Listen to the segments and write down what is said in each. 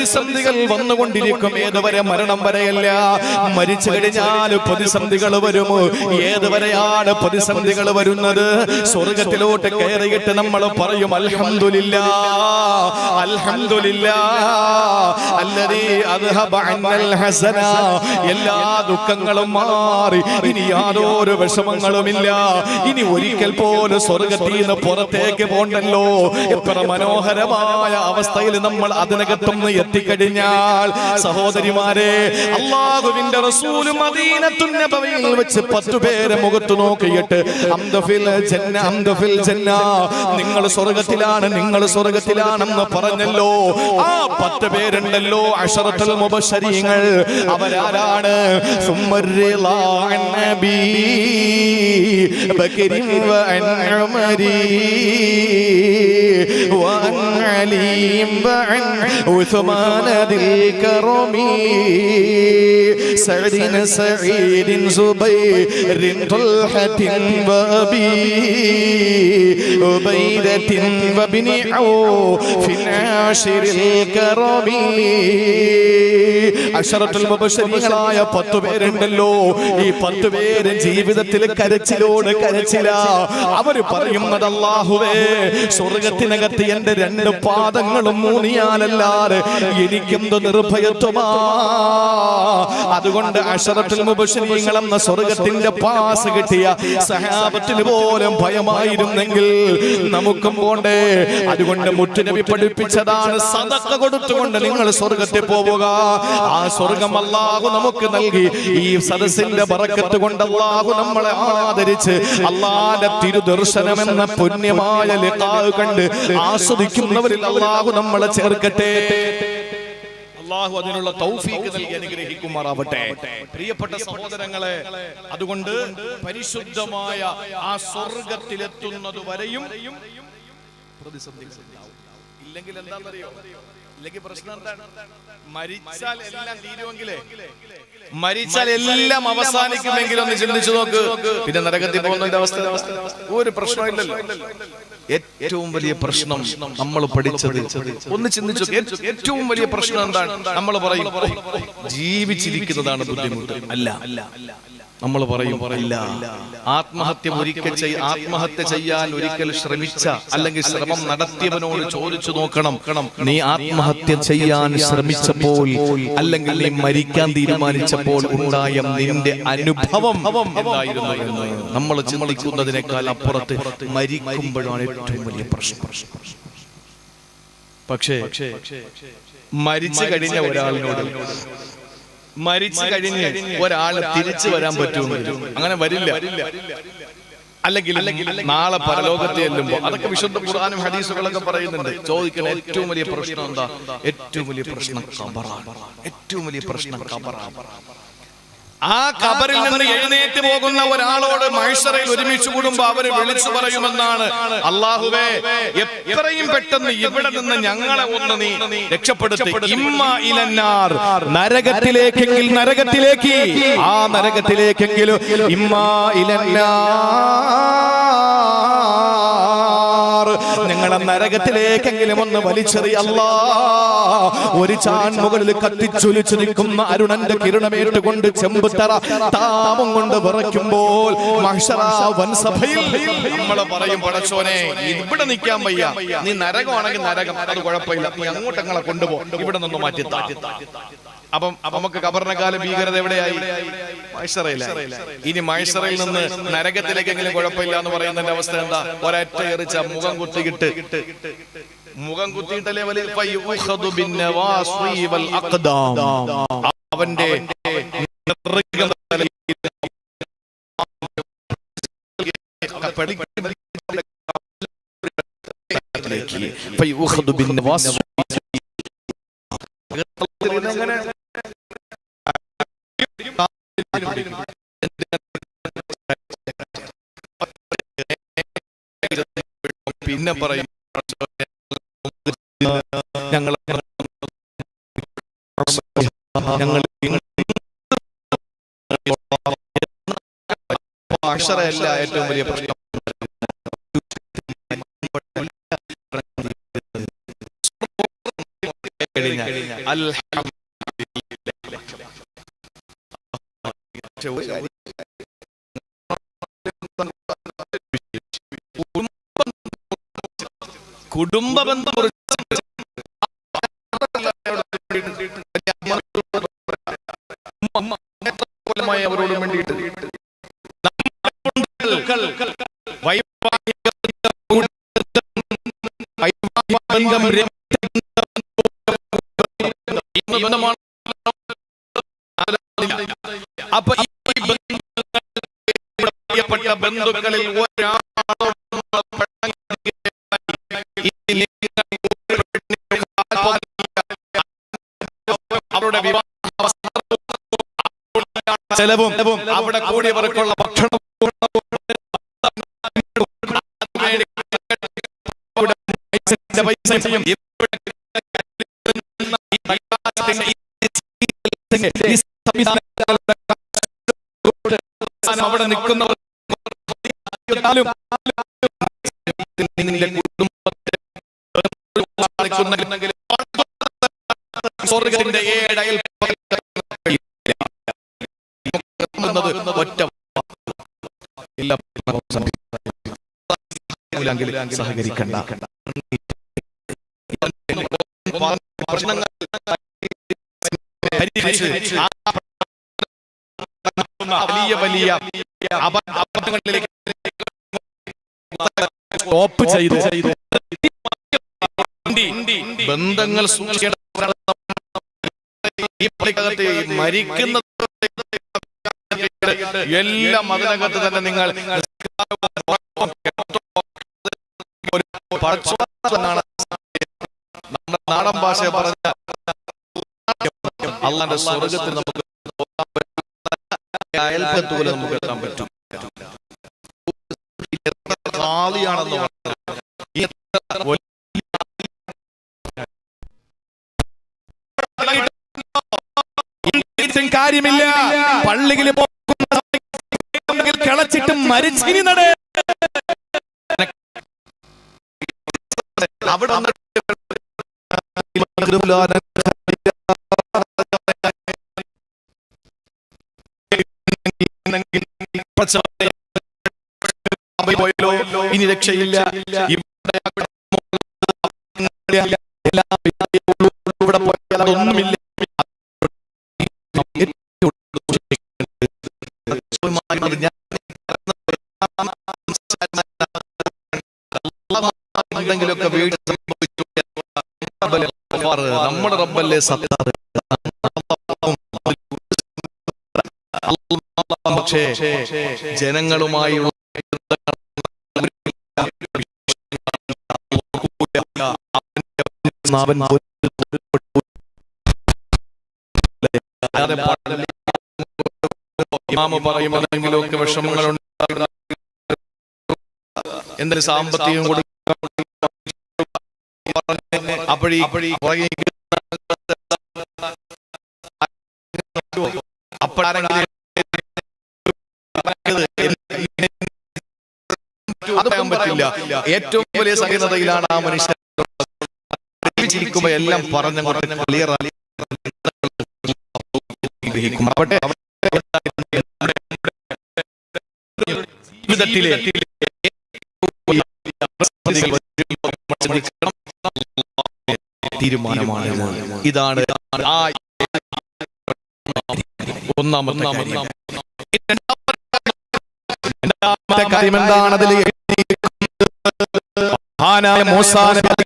പ്രതിസന്ധികൾ വന്നുകൊണ്ടിരിക്കും. ഏതുവരെ മരണം വരെയല്ല? മരിച്ചു കഴിഞ്ഞാൽ പ്രതിസന്ധികൾ വരുമോ ഏതുവരെയാണ് പ്രതിസന്ധികൾ വരുന്നത്? സ്വർഗത്തിലോട്ട് കയറിയിട്ട് നമ്മൾ പറയും അൽഹംദുലില്ല അൽഹംദുലില്ല എല്ലാ ദുഃഖങ്ങളും മാറി. ഇനി യാതൊരു വിഷമങ്ങളുമില്ല. ഇനി ഒരിക്കൽ പോലും സ്വർഗത്തിൽ നിന്ന് പുറത്തേക്ക് പോണ്ടല്ലോ. എത്ര മനോഹരമായ അവസ്ഥയിൽ നമ്മൾ അതിനകത്തുനിന്ന് എത്തിക്കഴിഞ്ഞാൽ സഹോദരിമാരെ അള്ളാഹുവിന്റെ റസൂല് മദീനത്തുൻ നബവിയിൽ വെച്ച് പത്തു പേരെ മുഖത്ത് നോക്കിയിട്ട് അംദഫിൽ ജന്ന അംദഫിൽ ജന്ന നിങ്ങൾ സ്വർഗത്തിലാണ് നിങ്ങൾ സ്വർഗത്തിലാണെന്ന് പറഞ്ഞല്ലോ ആ പത്ത് പേരുണ്ടല്ലോ അഷറത്തുൽ മുബശ്ശരീങ്ങൾ അവരാരാണ് സുമ്മർറിളാ അൻ നബി ബക്കരി വഅൻ ഉമരി وعن علي وعن عثمان ذي الكرم سعد سعيد زبير طلحة وأبي عبيدة وابن عوف عاشر الكرم അഷറത്തുൽ മുബശ്ശരീങ്ങളായ പത്തു പേരുണ്ടല്ലോ ഈ പത്തു പേര് ജീവിതത്തിൽ കരച്ചിലോട് കരച്ചില അവര് പറയുന്നത് അല്ലാഹുവേ സ്വർഗത്തിനകത്ത് എന്റെ രണ്ട് പാദങ്ങളും മൂന്നിയാലല്ലാതെ എനിക്കെന്ത് നിർഭയത്വമാ. അതുകൊണ്ട് അഷറത്തുൽ മുബശ്ശരീങ്ങൾ എന്ന സ്വർഗത്തിന്റെ പാസ് കിട്ടിയ സഹാബത്തിന് പോലും ഭയമായിരുന്നെങ്കിൽ നമുക്കും പോണ്ടേ. അതുകൊണ്ട് മുറ്റിനവി പഠിപ്പിച്ചതാണ് സദക്ക കൊടുത്തുകൊണ്ട് നിങ്ങൾ സ്വർഗത്തിൽ പോവുക. ആ സ്വർഗം അല്ലാഹു നമുക്ക് നൽകി. ഈ സദസ്സിന്റെ പറക്കത്ത് കൊണ്ട് അല്ലാഹു നമ്മളെ ആദരിച്ച് അള്ളാന്റെ തിരുദർശനം എന്ന പുണ്യമായ കണ്ട് ആസ്വദിക്കുന്നവരിൽ അല്ലാഹു നമ്മളെ ചേർക്കട്ടെ. അള്ളാഹു അതിനുള്ള തൗഫീക്ക് നൽകി അനുഗ്രഹിക്കുമാറാവട്ടെ പ്രിയപ്പെട്ട സഹോദരങ്ങളെ അതുകൊണ്ട് പരിശുദ്ധമായ ആ സ്വർഗത്തിലെത്തുന്നത് വരെയും പ്രതിസന്ധി. ഇല്ലെങ്കിൽ എന്താണെന്നറിയോ ഇല്ലെങ്കിൽ പ്രശ്നം എന്താണ്? മരിച്ചാൽ എല്ലാം തീരുമെങ്കിലേ. മരിച്ചാൽ എല്ലാം അവസാനിക്കുമെങ്കിലും ഒന്ന് ചിന്തിച്ചു നോക്ക്. പിന്നെ നരകത്തിൽ പോകുന്ന അവസ്ഥ. ഒരു പ്രശ്നമില്ലല്ലോ ഏറ്റവും വലിയ പ്രശ്നം നമ്മൾ പഠിച്ചത്. ഒന്ന് ചിന്തിച്ചു. ഏറ്റവും വലിയ പ്രശ്നം എന്താണ്? നമ്മൾ പറയും. ജീവിച്ചിരിക്കുന്നതാണ് ബുദ്ധിമുട്ട്. അല്ല അല്ല അല്ല. നമ്മൾ പറയും ഇല്ല. ആത്മഹത്യ ഒരിക്കൽ ആത്മഹത്യ ചെയ്യാൻ ഒരിക്കൽ ശ്രമിച്ച അല്ലെങ്കിൽ ശ്രമം നടത്തിയവനോട് ചോദിച്ചു നോക്കണം. നീ ആത്മഹത്യ ചെയ്യാൻ ശ്രമിച്ചപ്പോൾ അല്ലെങ്കിൽ നീ മരിക്കാൻ തീരുമാനിച്ചപ്പോൾ ഉണ്ടായ നിന്റെ അനുഭവം എന്തായിരുന്നു? നമ്മൾ ചിന്തിക്കുന്നതിനേക്കാൾ അപ്പുറത്ത് മരിക്കുമ്പോഴാണ് ഏറ്റവും വലിയ പ്രശ്നം. പക്ഷേ മരിച്ചു കഴിഞ്ഞ ഒരാളിനോട് മരിച്ചു കഴിഞ്ഞ് ഒരാൾ തിരിച്ചു വരാൻ പറ്റുമെന്ന്. അങ്ങനെ വരില്ല. അല്ലെങ്കിൽ നാളെ പരലോകത്തെ ചെല്ലുമ്പോ അതൊക്കെ വിശുദ്ധ ഖുർആാനും ഹദീസുകളൊക്കെ പറയുന്നുണ്ട്. ചോദിക്കുന്ന ഏറ്റവും വലിയ പ്രശ്നം എന്താ? ഏറ്റവും വലിയ പ്രശ്നം കബറാണ് ഏറ്റവും വലിയ പ്രശ്നം കബറാണ് ആ കബറിൽ നിന്ന് എഴുന്നേറ്റ് പോകുന്ന ഒരാളോട് മഹേശ്വരയിൽ ഒരുമിച്ച് കൂടുമ്പോ അവർ വിളിച്ചു പറയുമെന്നാണ്. അള്ളാഹുവേ എത്രയും പെട്ടെന്ന് ഇവിടെ നിന്ന് ഞങ്ങളെ ഒന്ന് നീ രക്ഷപ്പെടുത്തി. ഇമ്മ ഇലന്നാർ. നരകത്തിലേക്കെങ്കിൽ നരകത്തിലേക്ക്. ആ നരകത്തിലേക്കെങ്കിലും ഇമ്മ ഇലന്നാർ. ഞങ്ങളെ നരകത്തിലേക്കെങ്കിലും ഒന്ന് വലിച്ചെറിയല്ല ഒരു ചാൻ മുകളിൽ കത്തിച്ചൊലിച്ചു നിൽക്കുന്ന അരുണന്റെ കിരണമേറ്റുകൊണ്ട് ചെമ്പുത്തറ താപം കൊണ്ട് വിറയ്ക്കുമ്പോൾ മഹ്ശറ വൻസഭയിൽ നമ്മൾ പറയും പടച്ചോനെ ഇവിടെ നിൽക്കാൻ വയ്യ. നീ നരകമാണെങ്കിൽ നരകം അത് കുഴപ്പമില്ല. നീ അങ്ങോട്ട് ഞങ്ങളെ കൊണ്ടുപോ. ഇവിടെ നിന്ന് മാറ്റി താ. അപ്പം നമുക്ക് കബറിനെക്കാല ഭീകരത എവിടെയായി? മൈസറയില്ല ഇനി മൈസറയിൽ നിന്ന് നരകത്തിലേക്കെങ്കിലും കുഴപ്പമില്ല എന്ന് പറയുന്നതിന്റെ അവസ്ഥ എന്താ? ഒരൊറ്റ എറിച്ച മുഖം കുത്തിയിട്ട്. മുഖം കുത്തിയിട്ടല്ലേ. അവന്റെ നെറുകം തലയിൽ ഫയുഖദു ബിന്നവാസി പിന്നെ പറയും. ഞങ്ങൾ ഞങ്ങൾ അക്ഷരയല്ല ഏറ്റവും വലിയ പ്രശ്നം. കഴിഞ്ഞാൽ. കുടുംബ ബന്ധം അവരോട് വേണ്ടിയിട്ട്. അപ്പൊ ഈ ബന്ധുക്കളിൽ ഒരാളോട് ചെലവും അവിടെ കൂടിയവർക്കുള്ള സംവിധാനങ്ങളുടെ അവിടെ നിൽക്കുന്നവർ നിന്റെ കുടുംബത്തെ സ്വർഗത്തിന്റെ ഏഴയൽ ഒറ്റ സഹകരിക്കണ്ട. പ്രശ്നങ്ങൾ വലിയ വലിയ അപ- ടോപ്പ് ചെയ്ത്. ബന്ധങ്ങൾ സൂക്ഷിക്കേണ്ട മരിക്കുന്നത് എല്ലാ മതരംഗത്ത് തന്നെ നിങ്ങൾ നാടൻ ഭാഷ പറഞ്ഞ അള്ളാന്റെ സ്വർഗത്തിൽ നമുക്ക്. അയൽപ്പത്ത് പോലെ നമുക്ക് എത്താൻ പറ്റും ഇതും കാര്യമില്ല പള്ളിയിൽ പോകുന്ന കിളച്ചിട്ട് മരിച്ചിനി നട അവിടെ പോയല്ലോ ഇനി രക്ഷയില്ല. ഇവിടെ നമ്മുടെ റബ്ബല്ലേ സത്താറ് പക്ഷേ ജനങ്ങളുമായുള്ള. ഇമാമ് പറയും എന്തെങ്കിലുമൊക്കെ വിഷമങ്ങളുണ്ട് എന്തൊരു സാമ്പത്തികം കൊടുക്കും അപ്പോഴീ അപ്പോഴാരെങ്കിലും അത് പറ്റില്ല. ഏറ്റവും വലിയ സഹിഷ്ണുതയിലാണ് ആ മനുഷ്യൻ. എല്ലാം പറഞ്ഞു ക്ലിയർ തീരുമാനമാണ്. ഇതാണ് ആ ഒന്നാമത്തെ കാര്യം. രണ്ടാമത്തെ കാര്യം എന്താണ് അതിൽ മഹാനായ മൂസാ നബി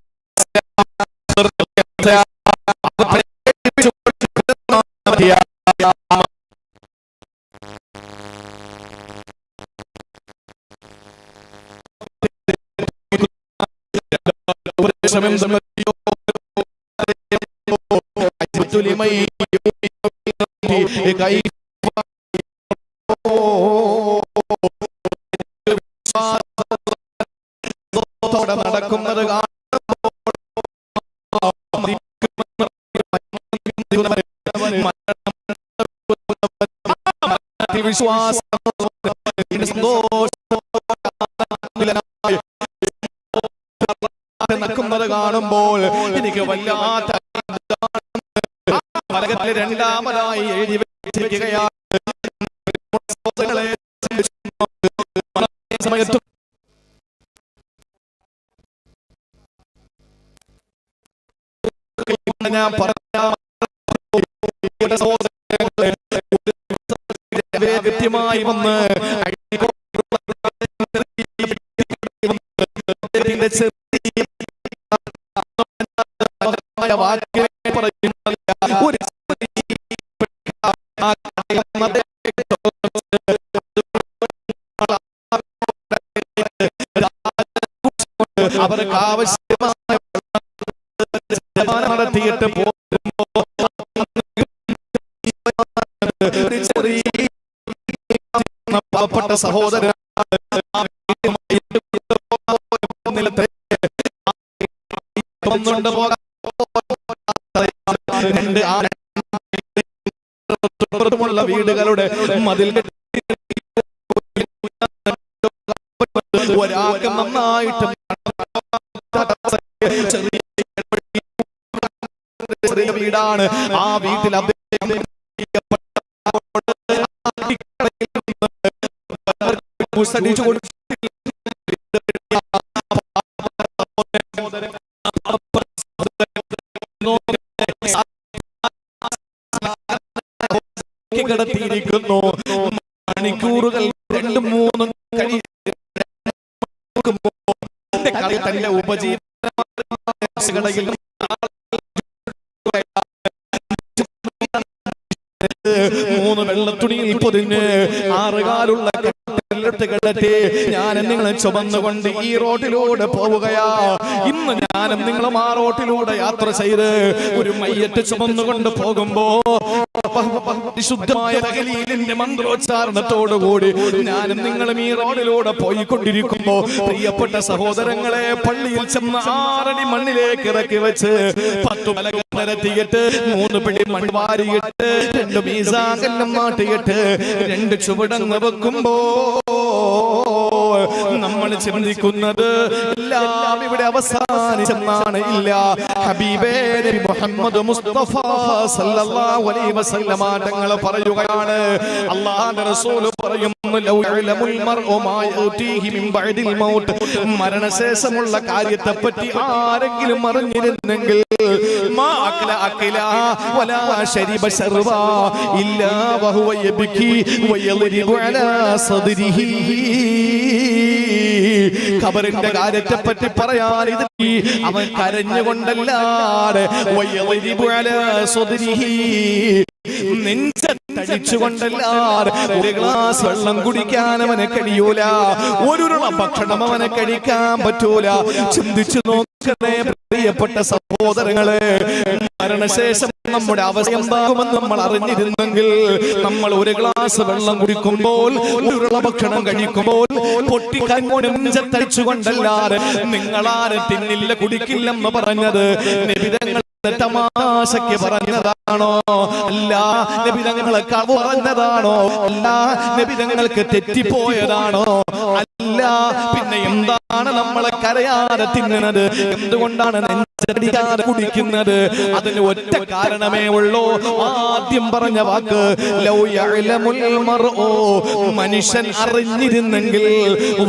ോടെ നടക്കുന്നത് വിശ്വാസം നടക്കുന്നത് കാണുമ്പോൾ എനിക്ക് വല്ലാത്ത രണ്ടാമതായി എഴുതി സഹോദരങ്ങളെ, സമയത്ത് ഞാൻ പറഞ്ഞ സഹോദരങ്ങളെ, കൃത്യമായി വന്ന് ചെറിയ വാക്കിനെ പറയുന്നില്ല അവർക്ക് ആവശ്യമായ നടത്തിയിട്ട് പോകുമ്പോ പാവപ്പെട്ട ുള്ള വീടുകളുടെ മതിൽ ഒരാൾക്ക് നന്നായിട്ട് ചെറിയ വീടാണ്. ആ വീട്ടിൽ കുസടിച്ചു കൊടുത്തു തന്റെ ഉപജീവന കടയിൽ മൂന്ന് വെള്ളത്തുണിയിൽ പൊതിഞ്ഞ് ആറുകാലുള്ള കാലുള്ള കിടത്തി ഞാൻ നിങ്ങളെ ചുമന്നുകൊണ്ട് ഈ റോഡിലൂടെ പോവുകയാ. ഇന്ന് ഞാനും നിങ്ങളും ആ റോഡിലൂടെ യാത്ര ചെയ്ത് ഒരു മയ്യറ്റ് ചുമന്നുകൊണ്ട് പോകുമ്പോ ശുദ്ധമായ തകലീലിന്റെ മന്ത്രോച്ചാരണത്തോടുകൂടി ഞാനും നിങ്ങളും ഈ റോഡിലൂടെ പോയിക്കൊണ്ടിരിക്കുമ്പോ പ്രിയപ്പെട്ട സഹോദരങ്ങളെ പള്ളിയിൽ ചെന്ന ആറടി മണ്ണിലേക്ക് ഇറക്കി വെച്ച് പത്തു മലകൾ മൂന്ന് പിടി മണ്ണ് വാരിയിട്ട് രണ്ട് മീസാകല്ലം മാട്ടിയിട്ട് രണ്ട് ചുവടങ്ങ് വെക്കുമ്പോ നമ്മൾ ചിന്തിക്കുന്നത് എല്ലാം ഇവിടെ അവസാനിച്ചെന്നാണ്. ഇല്ല ഹബീബേ നബി മുഹമ്മദ് മുസ്തഫ സല്ലല്ലാഹു അലൈഹി വസല്ലമ തങ്ങൾ പറയുകയാണ്. അല്ലാഹുവിന്റെ റസൂൽ പറയുന്നു ലൗ യഅലമുൽ മർഉ മാ യഅതീഹി മിൻ ബഅദിൽ മൗത്ത്. മരണശേഷമുള്ള കാര്യത്തെ പറ്റി ആരെങ്കിലും അറിഞ്ഞിരുന്നെങ്കിൽ ഇല്ലാ വഹുവ യബ്കി വയളിബു അലാ സദ്രിഹി. ഖബറിന്റെ കാര്യത്തെ പറ്റി പറയാൻ ഇത് അവൻ കരഞ്ഞുകൊണ്ടല്ലാതെ ഒരു ഗ്ലാസ് വെള്ളം കുടിക്കാൻ അവനെ കഴിയൂല. ഒരു ഭക്ഷണം അവനെ കഴിക്കാൻ പറ്റൂല. ചിന്തിച്ചു നോക്കണേ പ്രിയപ്പെട്ട സഹോദരങ്ങളെ മരണശേഷം നമ്മുടെ അവസ്ഥ നമ്മൾ അറിഞ്ഞിരുന്നെങ്കിൽ നമ്മൾ ഒരു ഗ്ലാസ് വെള്ളം കുടിക്കുമ്പോൾ ഭക്ഷണം കഴിക്കുമ്പോൾ പൊട്ടിക്കങ്ങോട് നെഞ്ചത്തടിച്ചുകൊണ്ടല്ലാതെ നിങ്ങളാരും തിന്നില്ല കുടിക്കില്ലെന്ന് പറഞ്ഞത് നിബിധങ്ങൾ തമാശക്ക് പറഞ്ഞതാണോ? അല്ല നബിതങ്ങളെ കളവ് പറഞ്ഞതാണോ? അല്ല നബിതങ്ങൾക്ക് തെറ്റിപ്പോയതാണോ? അല്ല പിന്നെ എന്താണ് നമ്മളെ കരയാതെ തിന്നുന്നത്? എന്തുകൊണ്ടാണ് നെഞ്ചടിക്കാതെ കുടിക്കുന്നത്? അതിന് ഒറ്റ കാരണമേ ഉള്ളൂ. ആദ്യം പറഞ്ഞ വാക്ക് മനുഷ്യൻ അറിഞ്ഞിരുന്നെങ്കിൽ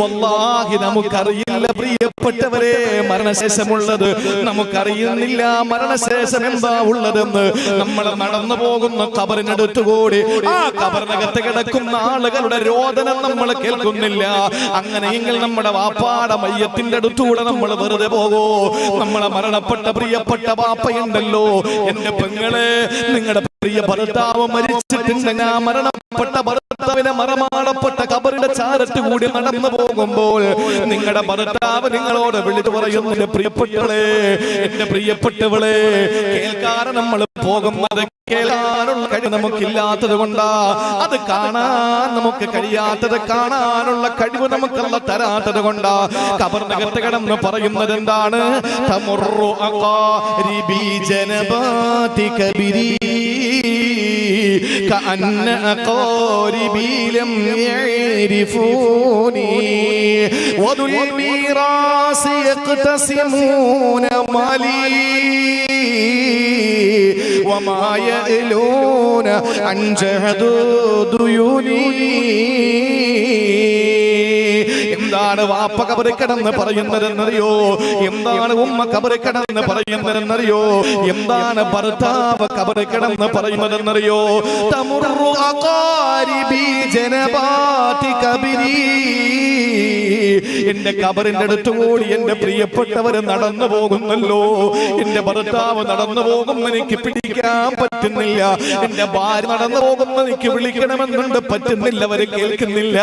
വല്ലാഹി നമുക്കറിയില്ല പ്രിയപ്പെട്ടവരെ മരണശേഷമുള്ളത് നമുക്കറിയുന്നില്ല. എന്താ ഉള്ളതെന്ന് നമ്മൾ നടന്നു പോകുന്ന കബറിനടുത്തുകൂടി ആ കബറിനകത്ത് കിടക്കുന്ന ആളുകളുടെ രോദനം നമ്മൾ കേൾക്കുന്നില്ല. അങ്ങനെയെങ്കിൽ നമ്മുടെ വാപ്പാട മയ്യത്തിന്റെ അടുത്തൂടെ നമ്മൾ വെറുതെ പോകോ. നമ്മളെ മരണപ്പെട്ട പ്രിയപ്പെട്ട വാപ്പയുണ്ടല്ലോ. എന്റെ പെങ്ങളെ നിങ്ങളുടെ പ്രിയ ഭർത്താവ് മരിച്ചിട്ടുണ്ടെങ്കിൽ ആ മരണപ്പെട്ട ഭർത്താവിനെ മറമാടപ്പെട്ട കബറിന്റെ ചാരത്ത് കൂടി നടന്നു പോകുമ്പോൾ നിങ്ങളുടെ ഭർത്താവ് നിങ്ങളോട് വിളിച്ചു പറയുന്നു എന്റെ പ്രിയപ്പെട്ടവളെ എന്റെ പ്രിയപ്പെട്ടവളെ കേൾക്കാതെ നമ്മൾ പോകുന്നത് കേൾക്കാനുള്ള കഴിവ് നമുക്കില്ലാത്തത് കൊണ്ടാ. അത് കാണാൻ നമുക്ക് കഴിയാത്തത് കാണാനുള്ള കഴിവ് നമുക്കല്ല തരാത്തത് കൊണ്ടാ. കബറിനകത്ത് കിടന്ന് പറയുന്നത് എന്താണ്? തമുറു കബിരി كأن أقاربي لم يعرفوني وذو الميراث يقتسمون مالي وما يألون عن جهد ديوني എന്താണ് വാപ്പ കബറി കിടന്ന് പറയുന്നതെന്നറിയോ? എന്താണ് ഉമ്മ കബറി കിടന്ന് പറയുന്നതെന്നറിയോ? എന്താണ് ഭർത്താവ് കബറി കിടന്ന് പറയുന്നതെന്നറിയോ? തമുറു കബരി. എന്റെ കബറിന്റെ അടുത്ത് കൂടി എന്റെ പ്രിയപ്പെട്ടവര് നടന്നു പോകുന്നല്ലോ. എന്റെ ഭർത്താവ് നടന്നു പോകുന്ന എനിക്ക് പിടിക്കാൻ പറ്റുന്നില്ല. എന്റെ ഭാര്യ നടന്നു പോകുന്ന എനിക്ക് വിളിക്കണമെന്നുണ്ട് പറ്റുന്നില്ല. അവർ കേൾക്കുന്നില്ല.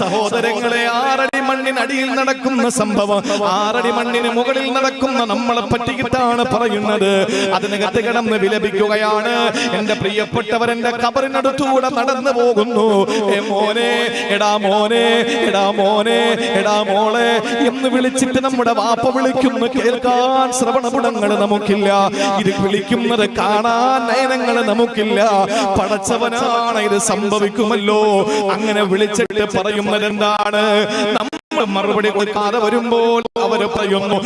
സഹോദരങ്ങളെ ആറടി മണ്ണിനടിയിൽ നടക്കുന്ന സംഭവം ആറടി മണ്ണിന് മുകളിൽ നടക്കുന്ന നമ്മളെ പറ്റിയിട്ടാണ് പറയുന്നത്. അതിനകത്ത് കിടന്ന് വിലപിക്കുകയാണ്. എന്റെ പ്രിയപ്പെട്ടവർ എന്റെ കബറിനടുത്തൂടെ നടന്നു പോകുന്നു. എന്ന് വിളിച്ചിട്ട് നമ്മുടെ വാപ്പ വിളിക്കുന്നു. കേൾക്കാൻ ശ്രവണപുടങ്ങൾ നമുക്കില്ല. ഇത് വിളിക്കുന്നത് കാണാൻ നയനങ്ങൾ നമുക്കില്ല. പടച്ചവനാണ് ഇത് സംഭവിക്കുമല്ലോ. അങ്ങനെ വിളിച്ചിട്ട് പറയുന്നത് എന്താണ് മറുപടി കൊടുക്കാതെ വരുമ്പോൾ അവർ പറയുന്നു.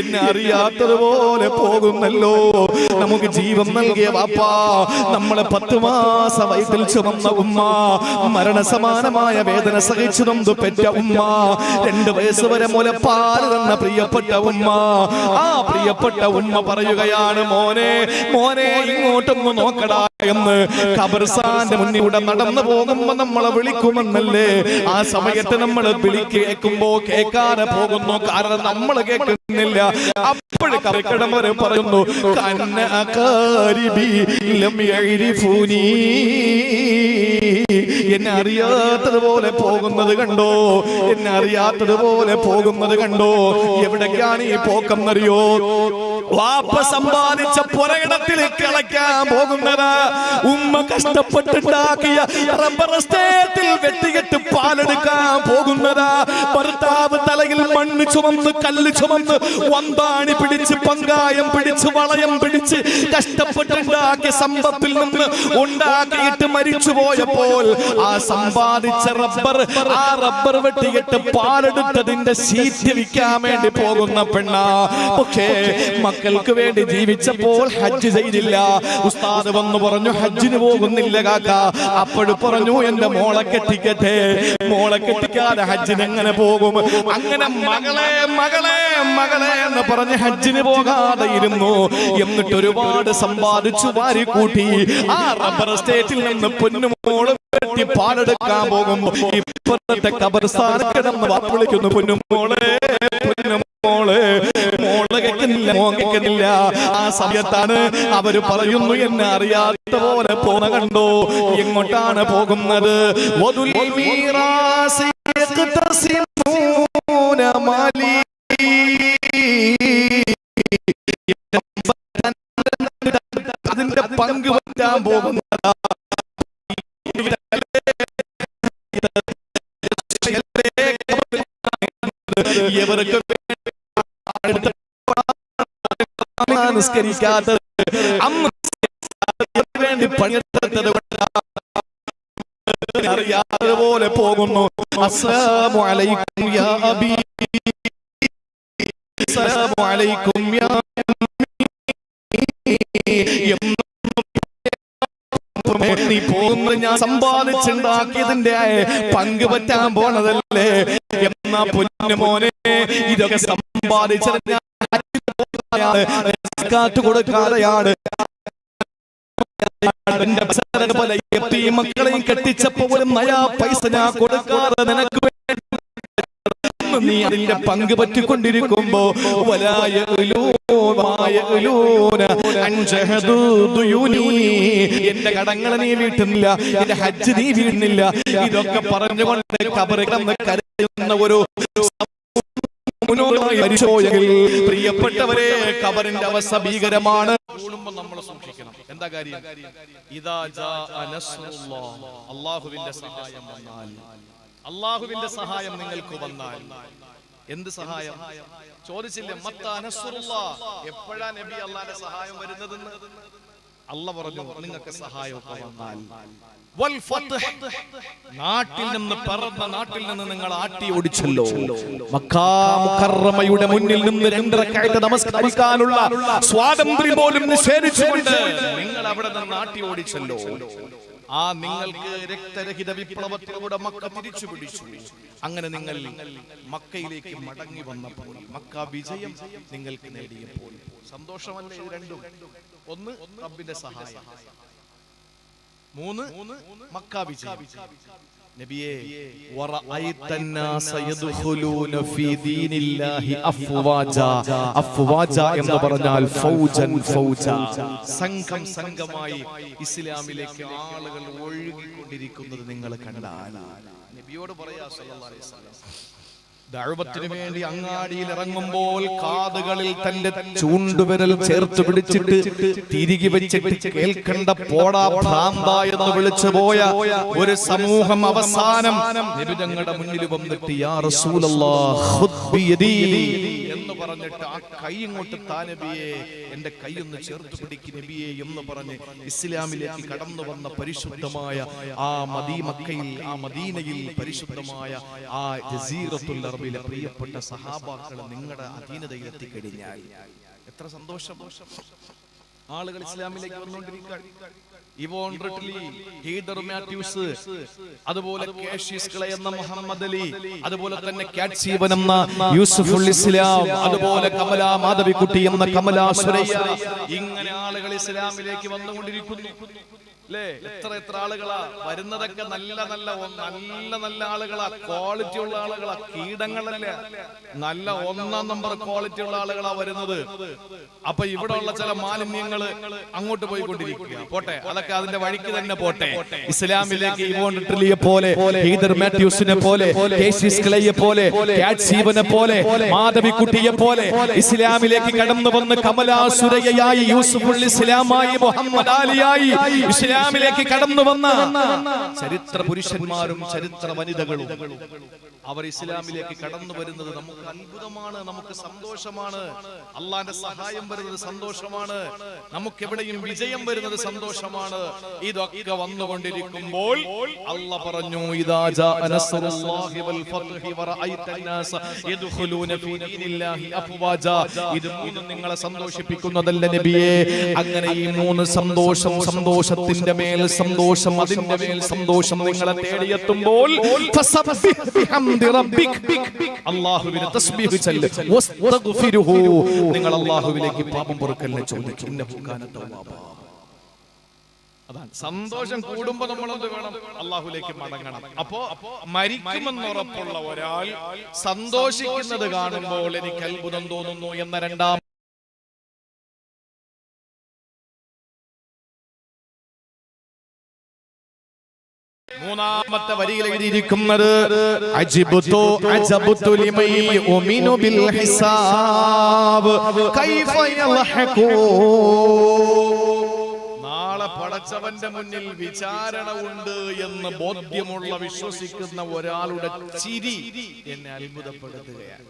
എന്നെ അറിയാത്തതുപോലെ പോകുന്നല്ലോ. നമുക്ക് ജീവൻ നൽകിയ വാപ്പാ നമ്മളെ പത്ത് മാസ വയറ്റിൽ ചുമന്ന ഉമ്മ മരണസമാനമായ വേദന സഹിച്ചു നൊന്ത് പെറ്റ ഉമ്മ രണ്ട് വയസ്സ് വരെ മുലപ്പാൽ തന്ന പ്രിയപ്പെട്ട ഉമ്മ. ആ പ്രിയപ്പെട്ട ഉമ്മ പറയുകയാണ് മോനെ മോനെ ഇങ്ങോട്ടൊന്ന് നോക്കടാ എന്ന്. ഖബർസാന്റെ മുന്നിലൂടെ നടന്നു പോകുമ്പോ നമ്മളെ വിളിക്കുമെന്നല്ലേ? ആ സമയത്ത് നമ്മൾ വിളി കേൾക്കുമ്പോ കേൾക്കാതെ പോകുന്നു. കാരണം നമ്മൾ കേൾക്കുന്നില്ല. അപ്പോഴ് കറിക്കടമര് പറയുന്നു കന്ന അകാരിബി ലം യഅരിഫൂനി. എന്നെ അറിയാത്തതുപോലെ പോകുന്നത് കണ്ടോ? എന്നെ അറിയാത്തതുപോലെ പോകുന്നത് കണ്ടോ? എവിടേക്കാണ് ഈ പോക്കം അറിയോ വാപ്പ സമ്പാദിച്ച പുരയിടത്തിൽ കിളയ്ക്കാൻ പോകുന്നത്. ഉമ്മ കഷ്ടപ്പെട്ടുണ്ടാക്കിയ റബ്ബർ എസ്റ്റേറ്റിൽ വെട്ടികെട്ട് പാലെടുക്കാൻ പോകുന്നത്. ഭർത്താവ് തലയിൽ മണ്ണ് ചുമന്ന് കല്ല് ചുമന്ന് വന്താണി പിടിച്ച് പങ്കായം പിടിച്ച് വളയം പിടിച്ച് കഷ്ടപ്പെട്ടുണ്ടാക്കിയ സമ്പത്തിൽ നിന്ന് ഉണ്ടാക്കിയിട്ട് മരിച്ചു പോയപ്പോൾ ആ സമ്പാദിച്ച റബ്ബർ ആ റബ്ബർ വെട്ടിയിട്ട് പാലെടുത്തതിന്റെ സീറ്റ് വിൽക്കാൻ വേണ്ടി പോകുന്ന പെണ്ണ. പക്ഷേ മക്കൾക്ക് വേണ്ടി ജീവിച്ചപ്പോൾ ഹജ്ജ് ചെയ്തില്ല. ഉസ്താദ് വന്നു പറഞ്ഞു ഹജ്ജിന് പോകുന്നില്ല കാക്ക. അപ്പോഴും പറഞ്ഞു എന്റെ മോളെ കെട്ടിക്കട്ടെ. മോളെ കെട്ടിക്കാതെ ഹജ്ജിന് എങ്ങനെ പോകും? അങ്ങനെ മകളെ മകളെ മകളെ എന്ന് പറഞ്ഞ് ഹജ്ജിന് പോകാതെ ഇരുന്നു. എന്നിട്ട് ഒരുപാട് സമ്പാദിച്ചു വാരി കൂട്ടി. ആ റബ്ബർ സ്റ്റേറ്റിൽ നിന്ന് പൊന്നുമോൾ വെട്ടി പാലെടുക്കാൻ പോകുമ്പോ ഇപ്പുറത്തെ കബർസ്ഥാനം കിടന്ന് വിളിക്കുന്നു. പൊന്നുമോളെ പൊന്നുമോളെ മോൾ. കേൾക്കുന്നില്ല മോൻ കേൾക്കുന്നില്ല. ആ സമയത്താണ് അവർ പറയുന്നു എന്നെ അറിയാത്ത പോലെ പോണ കണ്ടോ? എങ്ങോട്ടാണ് പോകുന്നത്? മാലി. അതിന്റെ പങ്ക് പറ്റാൻ പോകുന്നതാ. നിസ്കരിക്കാത്തത് അമ്മ വേണ്ടി പണിയെടുത്തത് അറിയാതെ പോലെ പോകുന്നു. അസ്സലാമു അലൈക്കും യാ അബീ. അസ്സലാമു അലൈക്കും യാ. നീ പോകുന്നത് ഞാൻ സമ്പാദിച്ചുണ്ടാക്കിയതിന്റെ പങ്ക് പറ്റാൻ പോണതല്ലേ? എന്നാ പൊന്നു മോനെ ഇതൊക്കെ കാറ്റ് കൊടുക്കാതെയാണ്. മക്കളെയും കെട്ടിച്ചപ്പോ ഒരു നയാ പൈസ ഞാൻ കൊടുക്കാതെ നിനക്ക് നീ അതിന്റെ പങ്ക് പറ്റിക്കൊണ്ടിരിക്കുമ്പോ വലായ. എന്റെ കടങ്ങൾ നീ വീട്ടുന്നില്ല എന്റെ ഹജ്ജ് നീ വീഴുന്നില്ല ഇതൊക്കെ പറഞ്ഞുകൊണ്ട് കബറ് കരയുന്ന ഒരു പ്രിയപ്പെട്ടവരെ കബറിന്റെ അവസ്ഥ ഭീകരമാണ് നമ്മൾ സൂക്ഷിക്കണം എന്താ കാര്യം. അള്ളാഹുവിന്റെ സഹായം വന്നാൽ അള്ളാഹുവിന്റെ സഹായം നിങ്ങൾക്ക് വന്നാൽ എന്ത് സഹായം? ചോദിച്ചില്ല. എപ്പോഴാ നബി അള്ളാന്റെ സഹായം വരുന്നതെന്ന് അല്ല പറഞ്ഞു നിങ്ങൾക്ക് സഹായമൊക്കെ വന്നാൽ. നാട്ടിൽ നിന്ന് പറന്ന നാട്ടിൽ നിന്ന് നിങ്ങൾ ആട്ടി ഓടിച്ചല്ലോ. മക്കാമുക്കറമയുടെ മുന്നിൽ നിന്ന് രണ്ടരക്കായിട്ട് നമസ്കരിക്കാനുള്ള സ്വാതന്ത്ര്യം പോലും നിഷേധിച്ചുകൊണ്ട് നിങ്ങൾ അവിടെ നിന്ന് ആട്ടി ഓടിച്ചല്ലോ. ആ നിങ്ങൾക്ക് രക്തരഹിത വിപ്ലവത്തിലൂടെ മക്ക തിരിച്ചു പിടിച്ചു. അങ്ങനെ നിങ്ങൾ മക്കയിലേക്ക് മടങ്ങി വന്നപ്പോൾ മക്ക വിജയം നിങ്ങൾക്ക് നേടിയപ്പോൾ. സന്തോഷമല്ലേ രണ്ടും? ഒന്ന് റബ്ബിന്റെ സഹായം. മൂന്ന് മക്ക വിജയം. എന്ന് പറഞ്ഞാൽ ഫൗജൻ ഫൗജ. സംഘം സംഘമായി ഇസ്ലാമിലേക്ക് ആളുകൾ ഒഴുകിക്കൊണ്ടിരിക്കുന്നത് നിങ്ങൾ കണ്ടാൽ. നബിയോട് പറയാ ദഅവത്തിന് വേണ്ടി അങ്ങാടിയിൽ ഇറങ്ങുമ്പോൾ കാതുകളിൽ തന്റെ ചൂണ്ടുവിരൽ ചേർത്ത് പിടിച്ചിട്ട് തിരികെ വെച്ചിട്ട് കേൾക്കണ്ട പോടാ ഭ്രാന്ത എന്ന് വിളിച്ചു പോയ ഒരു സമൂഹം അവസാനം നിരുജങ്ങളുടെ മുന്നിൽ വന്നിട്ട് യാ റസൂലല്ലാ എന്ന് പറഞ്ഞിട്ട് ആ കൈ ഇങ്ങോട്ട് താ നബിയെ എന്റെ കൈ ഒന്ന് ചേർത്ത് പിടിക്ക് നബിയെ എന്ന് പറഞ്ഞ് ഇസ്ലാമിലേക്ക് കടന്നു വന്ന പരിശുദ്ധമായ ആ മദീമക്കയിൽ ആ മദീനയിൽ പരിശുദ്ധമായ ആ ജസീറത്തുൽ അറബിലെ പ്രിയപ്പെട്ട സഹാബാക്കൾ നിങ്ങളുടെ അധീനതയിൽ എത്തിക്കഴിഞ്ഞാൽ എത്ര സന്തോഷം. ആളുകൾ ഇസ്ലാമിലേക്ക് വന്നുകൊണ്ടിരിക്കുകയാണ് ഇവോൺ റിട്ട്ലി ഹീദർ മാത്യൂസ് അതുപോലെ കാഷീസ് ക്ലേ എന്ന മുഹമ്മദ് അലി അതുപോലെ തന്നെ കാറ്റ്സീവൻ എന്ന യൂസുഫുൽ ഇസ്ലാം അതുപോലെ കമല മാധവിക്കുട്ടി എന്ന കമല സുരയ്യ. ഇങ്ങനെ ആളുകൾ ഇസ്ലാമിലേക്ക് വന്നുകൊണ്ടിരിക്കുന്നു. അല്ലേ എത്ര എത്ര ആളുകളാ? വരുന്നതൊക്കെ നല്ല നല്ല നല്ല നല്ല ആളുകളാ. ക്വാളിറ്റി ഉള്ള ആളുകളാ. കീടങ്ങളല്ല? നല്ല ഒന്നാം നമ്പർ ക്വാളിറ്റി ഉള്ള ആളുകളാ വരുന്നത്. അപ്പൊ ഇവിടെ ഉള്ള ചില മാലിന്യങ്ങൾ അങ്ങോട്ട് പോയിക്കൊണ്ടിരിക്കുക. പോട്ടെ? അതൊക്കെ അതിന്റെ വഴിക്ക് തന്നെ പോട്ടെ? ഇസ്ലാമിലേക്ക് ഇവോൺ ലിറ്റർലിയെ പോലെ ഹീദർ മാത്യൂസിനെ പോലെ കേസിസ് ക്ലേയെ പോലെ കാറ്റ്സീവനെ പോലെ മാധവിക്കുട്ടിയെ പോലെ ഇസ്ലാമിലേക്ക് കടന്നു വന്ന് കമലാസുരയായി യൂസുഫുൽ ഇസ്ലാമായി മുഹമ്മദ് ആലിയായി ഇസ്ലാമിലേക്ക് കടന്നു വന്ന ചരിത്ര പുരുഷന്മാരും ചരിത്ര വനിതകളും അവർ ഇസ്ലാമിലേക്ക് കടന്നു വരുന്നത് നമുക്ക് അത്ഭുതമാണ് നമുക്ക് സന്തോഷമാണ്. അള്ളാന്റെ സഹായം വരുന്നത് സന്തോഷമാണ്. നമുക്ക് എവിടെയും വിജയം വരുന്നത് സന്തോഷമാണ്. ഇതൊക്കെ വന്നുകൊണ്ടിരിക്കുമ്പോൾ അല്ല പറഞ്ഞു ഇത് മൂന്നും നിങ്ങളെ സന്തോഷിപ്പിക്കുന്നതല്ല നബിയെ? അങ്ങനെ ഈ മൂന്ന് സന്തോഷം സന്തോഷത്തിന്റെ മേൽ സന്തോഷം അതിന്റെ മേൽ സന്തോഷം നിങ്ങളെ തേടിയെത്തുമ്പോൾ ബിഹംദി റബ്ബിക് അല്ലാഹുവിനെ തസ്ബീഹ് ചൊല്ല്. വസ്തഗ്ഫിരുഹു. നിങ്ങൾ അല്ലാഹുവിലേക്ക് പാപം പൊറുക്കലിനെ ചോദിക്കും ഇന്നഹു കാന തവ്വാബാ അതാണ്. സന്തോഷം കൂടുമ്പോ നമ്മൾ എന്ത് വേണം? അള്ളാഹുലേക്ക് മടങ്ങണം. അപ്പോ മരിക്കുമെന്നുറപ്പുള്ള ഒരാൾ സന്തോഷിക്കുന്നത് കാണുമ്പോൾ എനിക്ക് അത്ഭുതം തോന്നുന്നു എന്ന രണ്ടാം മൂന്നാമത്തെ വരിയിൽ എഴുതിയിരിക്കുന്നത് അജിബുതു അജബ്തു ലിമൈ ഉമിനു ബിൽ ഹിസാബ് കൈഫ യൽഹഖൂ നാളെ പടച്ചവന്റെ മുന്നിൽ വിചാരണ ഉണ്ട് എന്ന് ബോധ്യമുള്ള വിശ്വസിക്കുന്ന ഒരാളുടെ ചിരി എന്നെ അത്ഭുതപ്പെടുത്തുകയാണ്.